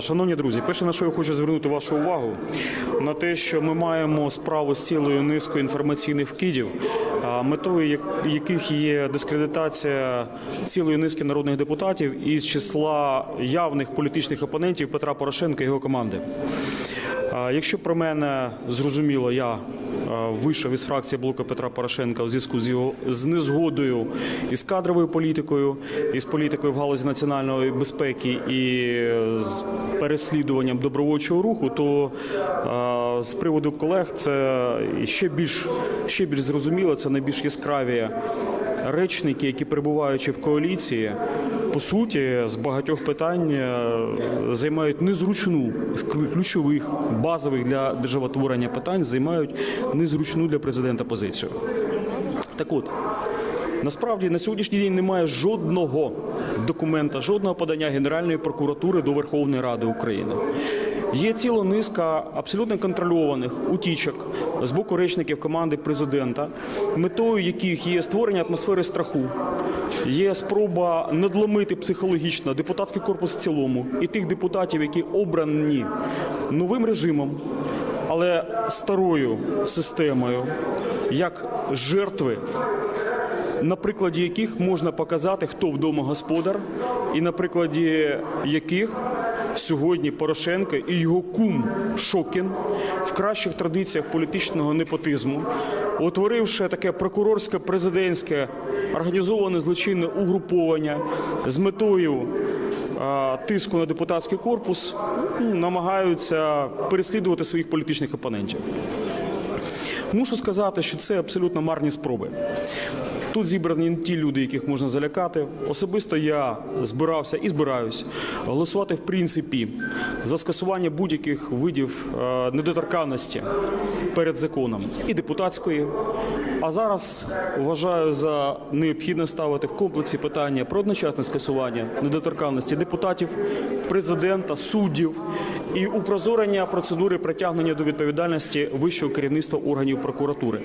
Шановні друзі, перше на що я хочу звернути вашу увагу на те, що ми маємо справу з цілою низкою інформаційних вкидів, метою яких є дискредитація цілої низки народних депутатів із числа явних політичних опонентів Петра Порошенка і його команди. Якщо про мене зрозуміло, я вийшов із фракції блоку Петра Порошенка у зв'язку з його з незгодою із кадровою політикою, із політикою в галузі національної безпеки і з переслідуванням добровольчого руху, то з приводу колег це ще більш ще більш зрозуміло, це найбільш яскраві речники, які перебуваючи в коаліції, по суті, з багатьох питань е, займають незручну ключових базових для державотворення питань, займають незручну для президента позицію. Так от. Насправді на сьогоднішній день немає жодного документа, жодного подання Генеральної прокуратури до Верховної Ради України. Є ціла низка абсолютно контрольованих утічок з боку речників команди президента, метою яких є створення атмосфери страху, є спроба надломити психологічно депутатський корпус в цілому і тих депутатів, які обрані новим режимом, але старою системою, як жертви на прикладі яких можна показати, хто вдома господар, і на прикладі яких сьогодні Порошенко і його кум Шокін в кращих традиціях політичного непотизму, утворивши таке прокурорське президентське організоване злочинне угруповання з метою тиску на депутатський корпус, ну, намагаються переслідувати своїх політичних опонентів. Мушу сказати, що це абсолютно марні спроби. Тут зібрані ті люди, яких можна залякати. Особисто я збирався і збираюсь голосувати в принципі за скасування будь-яких видів е, недоторканності перед законом і депутатської. А зараз вважаю за необхідне ставити в комплексі питання про одночасне скасування недоторканності депутатів, президента, суддів і упрозорення процедури притягнення до відповідальності вищого керівництва органів прокуратури.